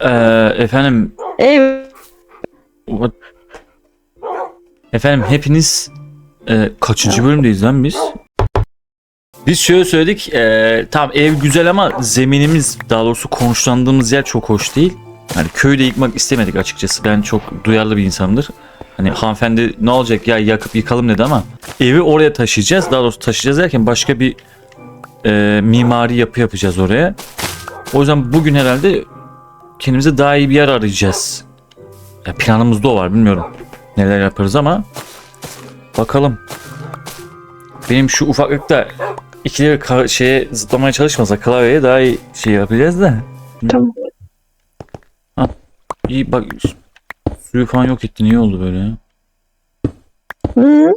Ee, efendim Ev. what- Efendim hepiniz e, kaçıncı bölümdeyiz lan biz? Biz şöyle söyledik. E, tamam ev güzel ama zeminimiz daha doğrusu konuşlandığımız yer çok hoş değil. Hani köyü de yıkmak istemedik açıkçası. Ben çok duyarlı bir insanımdır. Hani hanımefendi ne olacak ya yakıp yıkalım dedi ama evi oraya taşıyacağız. Daha doğrusu taşıyacağız derken başka bir e, mimari yapı yapacağız oraya. O yüzden bugün herhalde kendimize daha iyi bir yer arayacağız. Ya planımızda o var bilmiyorum neler yaparız ama bakalım. Benim şu ufaklıkta ikileri ka- şeye zıplamaya çalışmasa klavyeye daha iyi şey yapacağız da. Tamam. İyi bak suyu falan yok etti niye oldu böyle ya? Hı.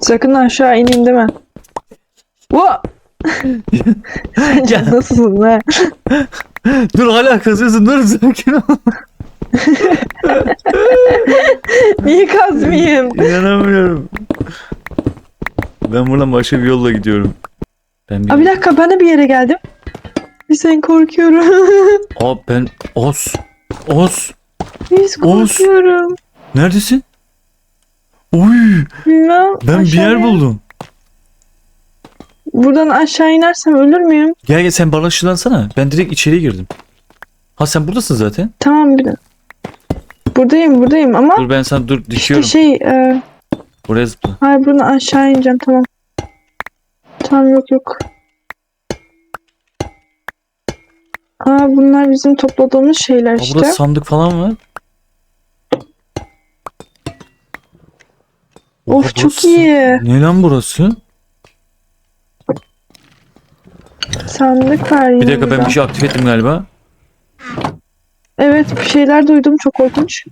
Sakın aşağı ineyim deme. Wa! Ya. Nasılsın lan? Dur hala kazıyorsun dur sakin ol. Niye kazmayayım? İnanamıyorum. Ben buradan başka bir yolla gidiyorum. Ben bir... Aa, bir dakika ben de bir yere geldim. Bir sen korkuyorum. Aa ben Oz. Oz. Biz korkuyorum. Neredesin? Uy Bilmem. ben bir yer aşağıya- buldum. Buradan aşağı inersem ölür müyüm? Gel gel sen bana ışınlansana. Ben direkt içeriye girdim. Ha sen buradasın zaten. Tamam bir Buradayım buradayım ama Dur ben sana dur işte dikiyorum. şey e, Buraya zıpla. hayır buradan aşağı ineceğim tamam. Tamam yok yok. Aa bunlar bizim topladığımız şeyler Aa, işte. burada sandık falan var. Oha, Of çok burası- iyi. Ne lan burası? Sandık var yine Bir dakika ben burada. bir şey aktif ettim galiba. Evet bir şeyler duydum çok korkunç.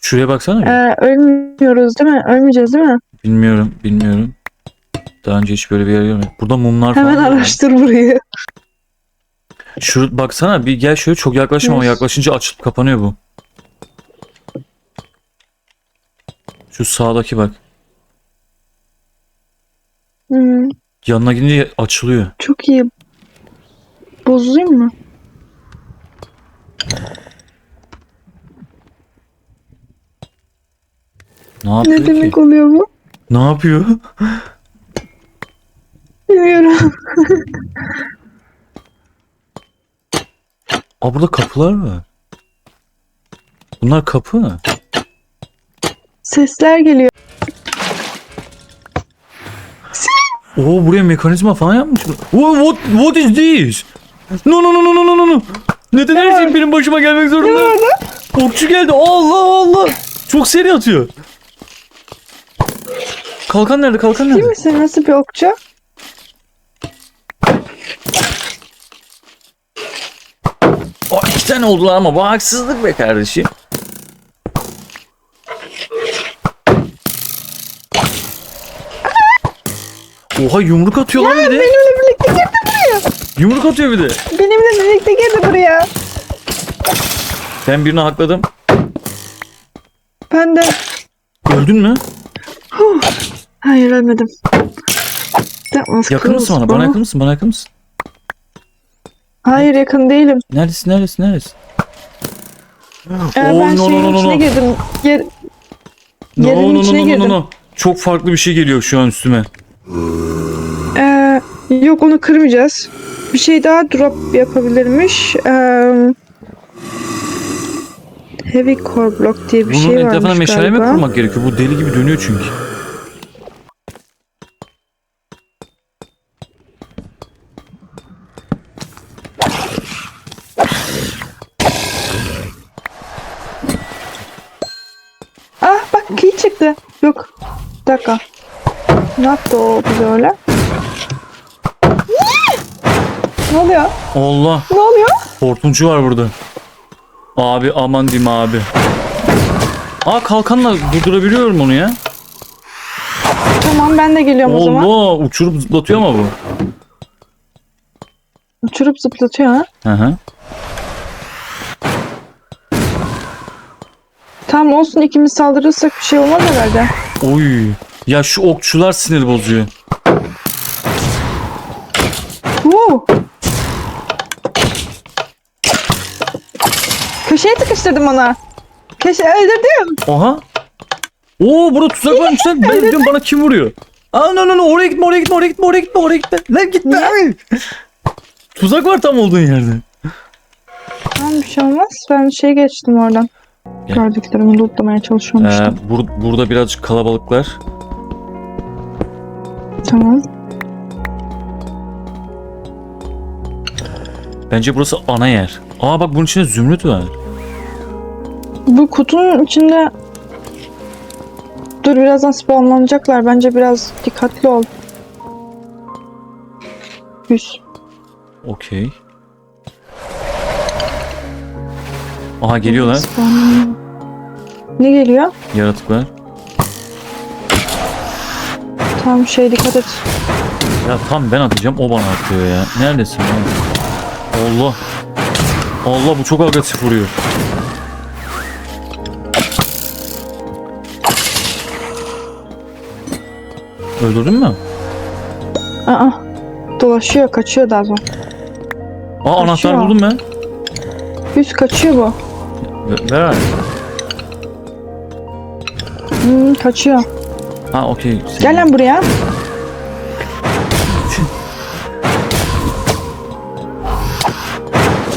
Şuraya baksana. bir. Ee, ölmüyoruz değil mi? Ölmeyeceğiz değil mi? Bilmiyorum, bilmiyorum. Daha önce hiç böyle bir yer görmedim. Burada mumlar Hemen falan. var. araştır burayı. Şu baksana bir gel şöyle çok yaklaşma ama yaklaşınca açılıp kapanıyor bu. Şu sağdaki bak. Hmm, Yanına gidince açılıyor. çok iyi. Bozulayım mı? Ne yapıyor Ne ki? demek oluyor bu? Ne yapıyor? Bilmiyorum. Aa burada kapılar var. Bunlar kapı mı? Sesler geliyor. Oo buraya mekanizma falan yapmışlar. Oh, what, what is this? No no no no no no no. Neden her şey benim başıma gelmek zorunda? Okçu geldi. Allah Allah. Çok seri atıyor. Kalkan nerede? Kalkan Değil nerede? misin? Nasıl bir okçu? Aa, iki tane oldular ama bu haksızlık be kardeşim. Oha yumruk atıyor lan bir de. Benimle birlikte girdi buraya. Yumruk atıyor bir de. Benimle birlikte girdi buraya. Ben birini hakladım. Ben de... Öldün mü? Hayır ölmedim. Yakın mısın bana? Bana yakın mısın? Bana yakın mısın? Hayır yakın değilim. Neredesin? Neredesin? Neredesin? Ee, Oh, ben no, şeyin no, no, içine no. girdim. Yer... No Yerin no no içine no no girdim. no. Çok farklı bir şey geliyor şu an üstüme. Ee, yok onu kırmayacağız. Bir şey daha drop yapabilirmiş. Ee, heavy core block diye bir Bunun şey etrafına varmış meşale mi galiba. kurmak gerekiyor? Bu deli gibi dönüyor çünkü. Ah bak key çıktı. Yok. Bir dakika. Ne yaptı o bize öyle? ne oluyor? Allah. Ne oluyor? Hortumcu var burada. Abi aman diyeyim abi. Aa kalkanla durdurabiliyorum onu ya. Tamam ben de geliyorum o zaman. Allah uçurup zıplatıyor ama bu. Uçurup zıplatıyor ha. Hı hı. Tamam olsun ikimiz saldırırsak bir şey olmaz herhalde. Oy. Ya şu okçular sinir bozuyor. Wow, Oo. Köşeye tıkıştırdım ona. Köşe öldürdüm. Aha. Oo burada tuzak varmış lan. Ben diyorum bana kim vuruyor? Aa no no no oraya gitme oraya gitme oraya gitme oraya gitme oraya gitme. Lan gitme. Ay. Tuzak var tam olduğun yerde. Tamam bir şey olmaz. Ben şey geçtim oradan. Gördüklerimi lootlamaya çalışıyorum Ee, işte. bur- burada birazcık kalabalıklar. Tamam. Bence burası ana yer. Aa bak bunun içinde zümrüt var. Bu kutunun içinde... Dur birazdan spawnlanacaklar. Bence biraz dikkatli ol. Yüz. Okey. Aha geliyorlar. Ne geliyor? yaratıklar. Tamam şey dikkat et. Ya tam ben atacağım o bana atıyor ya. Neredesin ya? Allah. Allah bu çok agresif vuruyor. Öldürdün mü? Aa. Dolaşıyor, kaçıyor daha sonra. Aa anahtar buldum ben. Yüz kaçıyor bu. Ver-. Hmm, kaçıyor. Ha okey. Gel lan buraya.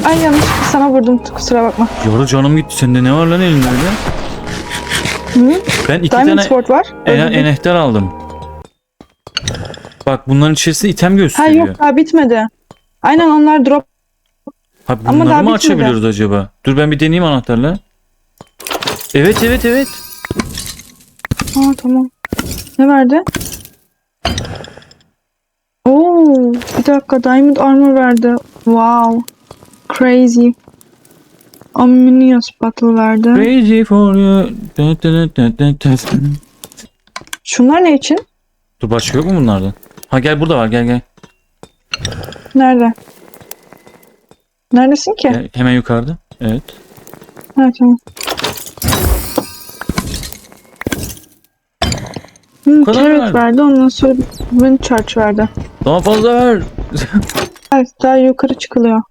Ay yanlışlıkla sana vurdum. Kusura bakma. Yarı canım gitti. Sende ne var lan elinde öyle? Hı? Ben iki Diamond tane Sword var. ene- Öldürdüm. enehter aldım. Bak bunların içerisinde item Ha gösteriyor. yok daha bitmedi. Aynen onlar drop. Ha Ama bunları daha mı bitmedi. açabiliyoruz acaba? Dur ben bir deneyeyim anahtarla. Evet evet evet. Ha tamam. Ne verdi? Oo, bir dakika Diamond Armor verdi. Wow. Crazy. Omnious Battle verdi. Crazy for you. Şunlar ne için? Dur başka yok mu bunlardan? Ha gel burada var gel gel. Nerede? Neredesin ki? gel. Hemen yukarıda. Evet. Ha tamam. Kadar carrot verdi. verdi. Ondan sonra wind charge verdi. Daha fazla ver. Evet daha yukarı çıkılıyor.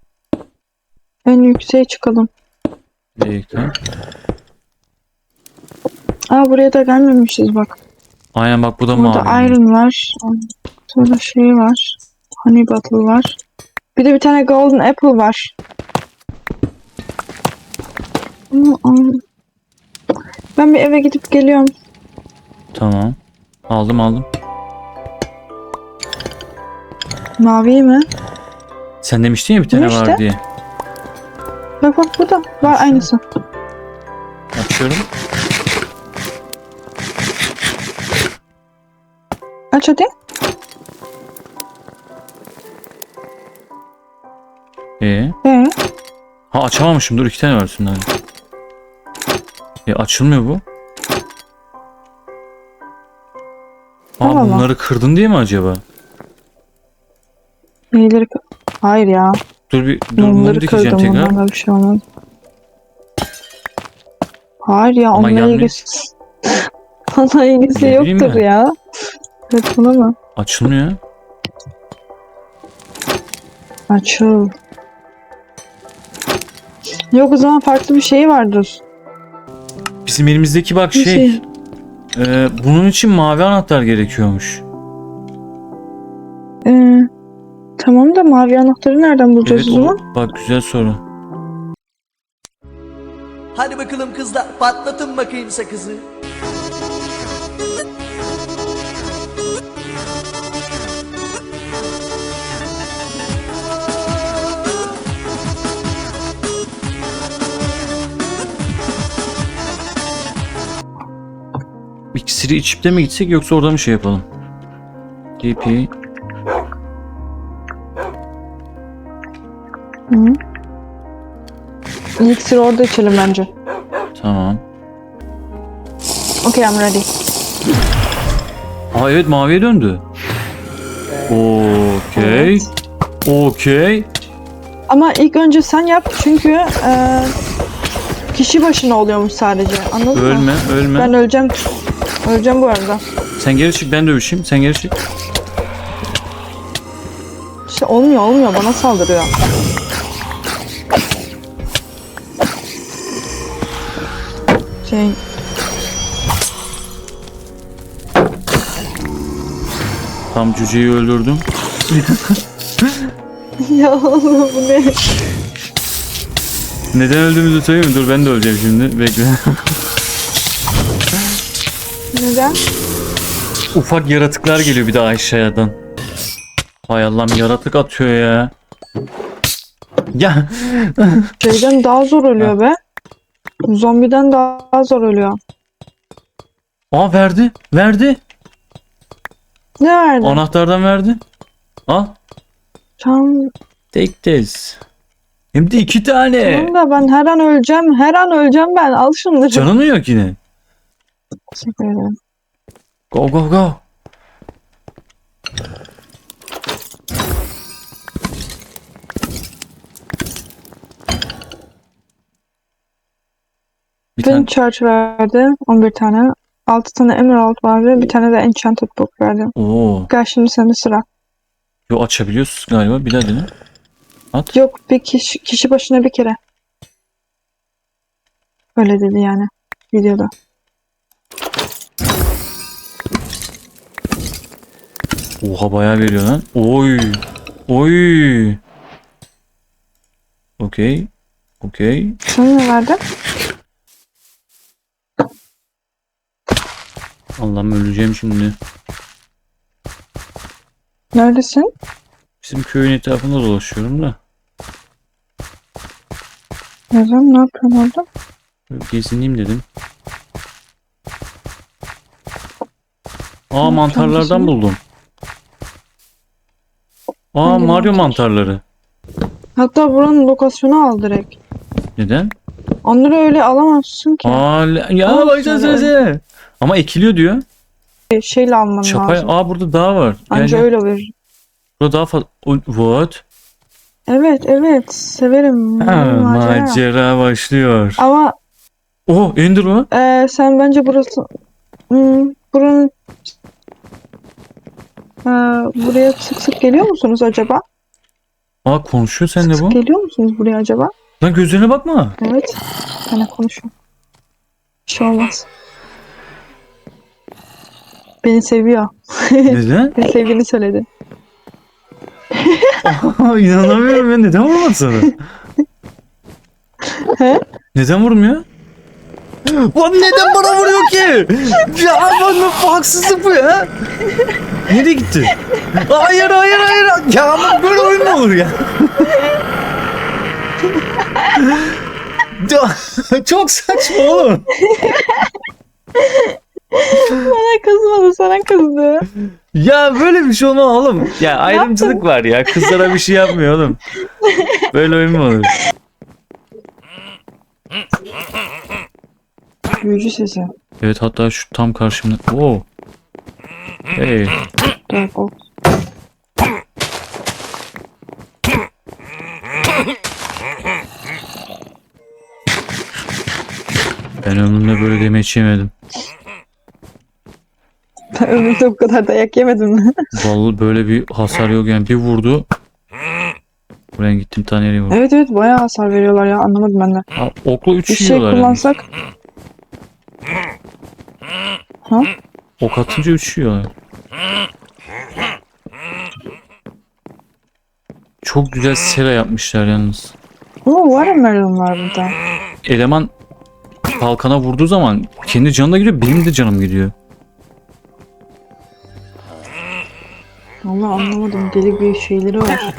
En yükseğe çıkalım. Bir dakika. Aa buraya da gelmemişiz bak. Aynen bak bu da Burada mavi. iron var. Sonra şey var. Honey bottle var. Bir de bir tane golden apple var. Ben bir eve gidip geliyorum. Tamam. Aldım aldım. Mavi mi? Sen demiştin ya bir tane Bu var işte. diye. Bak bak burada. Var aynısı. Açıyorum. Aç hadi. Ee? Ee, Ha açamamışım. Dur iki tane var üstünden. E açılmıyor bu. Allah. bunları kırdın diye mi acaba? neyleri Hayır ya. Dur bir dur mum dikeceğim tekrar. Onlarla bir şey olmaz. Hayır ya. Ama Onunla yanmıyor. ilgisi... Onunla ilgisi Ne bileyim yoktur ben. ya. Saçmalama. Açılmıyor. Açıl. Yok o zaman farklı bir şey vardır. Bizim elimizdeki bak Bir şey. E, bunun için mavi anahtar gerekiyormuş. Ee, tamam da mavi anahtarı nereden bulacağız o, zaman? bak güzel soru. Hadi bakalım kızlar patlatın bakayım sakızı. İksiri içip de mi gitsek yoksa orada mı şey yapalım? DP. Hı. İksiri orada içelim bence. Tamam. Okay I'm ready. Aa evet maviye döndü. Okey. Okey. Ama ilk önce sen yap çünkü e, kişi başına oluyormuş sadece. Anladın mı? Ölme, ölme. Ben öleceğim. Öleceğim bu arada. Sen geri çık ben dövüşeyim. Sen geri çık. İşte olmuyor olmuyor bana saldırıyor. Şey Tam cüceyi öldürdüm. ya oğlum bu ne? Neden öldüğümüzü söyleyeyim mi? Dur ben de öleceğim şimdi. Bekle. Neden? Ufak yaratıklar geliyor bir daha aşağıdan. Hay Allah'ım yaratık atıyor ya. Ya Şeyden daha zor ölüyor be. Zombiden daha zor ölüyor. Aa verdi. Verdi. Ne verdi? Anahtardan verdi. Al. Tamam, Take this. Hem de iki tane. tamam da ben her an öleceğim. Her an öleceğim ben. Al şunları. Canın yok yine? Teşekkür ederim. Go go go. Bir tane Ben charge verdi. 11 tane. 6 tane emerald vardı. Bir tane de enchanted book verdi. Oo. Gel şimdi sende sıra. Yo açabiliyorsun galiba. Bir daha dene. At. Yok bir kişi, kişi başına bir kere. Öyle dedi yani videoda. Oha bayağı veriyor lan. Oy. Oy. Okey. Okey. Sana ne verdi? Allah'ım öleceğim şimdi. Neredesin? Bizim köyün etrafında dolaşıyorum da. Neden? Ne yapıyorsun orada? Böyle Gezineyim dedim. Aa mantarlardan buldum. Aa Hangi Mario mantar? mantarları. Hatta buranın lokasyonu al direkt. Neden? Onları öyle alamazsın ki. Aa le- ya şöyle. söylesene. Ama ekiliyor diyor. Şeyle alman Şaka. lazım. Aa burada dağ var. Gel, Anca öyle verir. Burada daha fazla. What? Evet evet severim. Ha, Macera. macera başlıyor. Ama Oh Ender o. e, sen bence burası hmm, buranın e, buraya sık sık geliyor musunuz acaba? Aa konuşuyor sen de Sık bu. sık geliyor musunuz buraya acaba? Lan gözlerine bakma. Evet. Sana konuşuyorum. Bir şey olmaz. Beni seviyor. Neden? Beni sevdiğini söyledi. Aa, inanamıyorum ya. Neden vurmadı sana? He? Neden vurmuyor? Lan neden bana vuruyor ki? Ya bana haksızlık bu ya. Nereye gitti? Hayır hayır hayır. Ya ama böyle oyun mu olur ya? Ya, Çok saçma oğlum. Bana kızmadı sana kızdı. Ya böyle bir şey olmaz oğlum. Ya ayrımcılık var ya. Kızlara bir şey yapmıyor oğlum. Böyle oyun mu olur? Büyücü sesi. Evet hatta şu tam karşımda. Oo. Hey. Dur o. Ben ömrümde böyle demeç yemedim. Ben ömrümde bu kadar dayak yemedim mi? Vallahi böyle bir hasar yok yani bir vurdu. Buraya gittim tane yere vurdu. evet evet bayağı hasar veriyorlar ya anlamadım ben de. Aa, okla 3 Bir şey yiyorlar yani. kullansak Ok atınca 3 yiyorlar. Çok güzel sera yapmışlar yalnız. var emerald'ım var burada. Eleman kalkana vurduğu zaman kendi canına gidiyor benim de canım gidiyor. Vallahi anlamadım deli bir şeyleri var.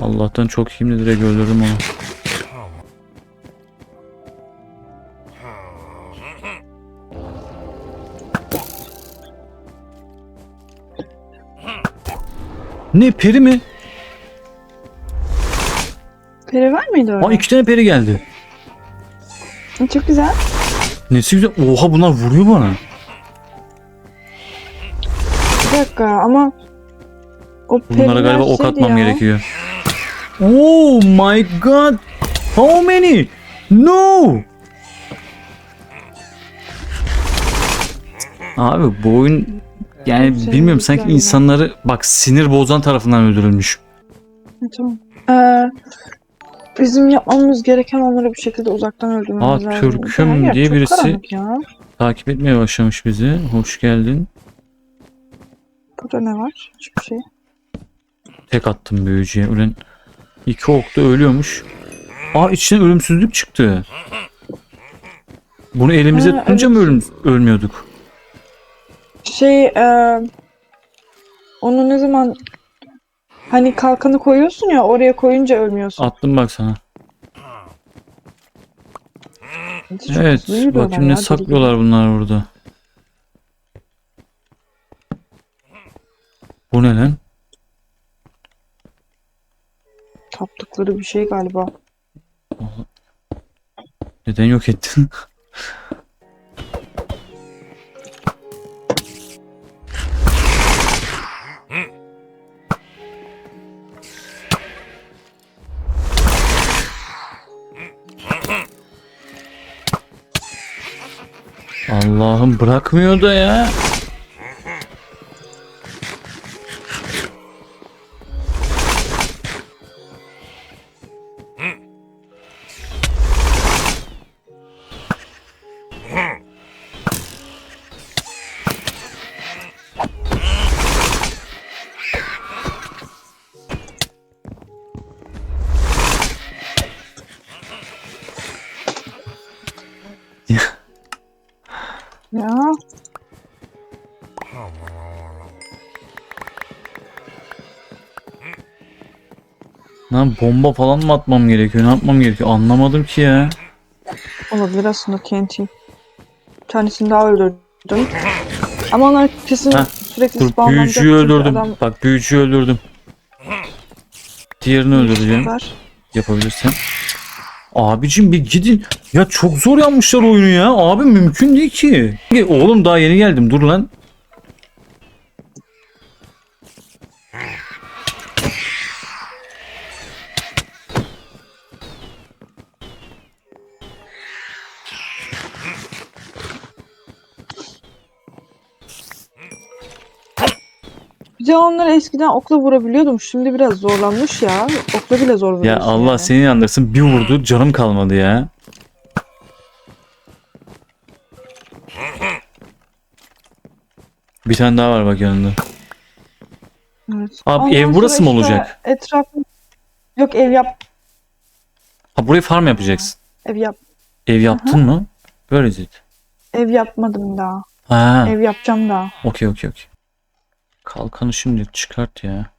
Allah'tan çok de direkt öldürdüm onu. Ne peri mi? Peri var mıydı orada? Aa iki tane peri geldi. Çok güzel. Nesi güzel. Oha bunlar vuruyor bana. Bir dakika ama o Bunlara galiba ok atmam ya. gerekiyor. Oh my god. How many? No. Abi bu oyun Yani Senin bilmiyorum sanki güzel insanları bak sinir bozan tarafından öldürülmüş. Ha, Tamam. Ee, bizim yapmamız gereken onları bir şekilde uzaktan öldürmemiz Aa, lazım. Türk'üm Her yer diye çok birisi- karanlık Ya. Takip etmeye başlamış bizi. Hoş geldin. Burada ne var? Hiçbir şey. Tek attım büyücüye. Ulan iki okta ölüyormuş. Aa içinden ölümsüzlük çıktı. Bunu elimize Ha, tutunca mı ölüm, ölmüyorduk? Şey e, onu ne zaman hani kalkanı koyuyorsun ya oraya koyunca ölmüyorsun. Attım bak sana. Çok Evet hızlı yürüyorlar bakayım ya, ne deli saklıyorlar bunlar burada. Bu ne lan? gibi. Taptıkları bir şey galiba. Neden yok ettin? Allah'ım bırakmıyor da ya. Lan bomba falan mı atmam gerekiyor? Ne yapmam gerekiyor? Anlamadım ki ya. olabilir aslında TNT. Bir tanesini daha öldürdüm. Ama onlar kesin Heh, sürekli Dur spawnlanacak büyücüyü çünkü öldürdüm. adam Bak büyücüyü öldürdüm. Diğerini öldüreceğim. var. Yapabilirsem. Abicim bir gidin. Ya çok zor yapmışlar oyunu ya. Abi mümkün değil ki. Oğlum daha yeni geldim. Dur lan. Onları eskiden okla vurabiliyordum. Şimdi biraz zorlanmış ya. Okla bile zor Ya vuruyorsun Allah yani. seni yandırsın. Bir vurdu canım kalmadı ya. Bir tane daha var bak yanında. Evet. Abi Ondan ev burası sonra mı işte olacak? Etraf Yok ev yap Ha burayı farm yapacaksın. ev yap Ev yaptın mı? Böyle it. ev yapmadım daha. Ha. Ev yapacağım daha. Okey okey okey. Kalkanı şimdilik çıkart ya.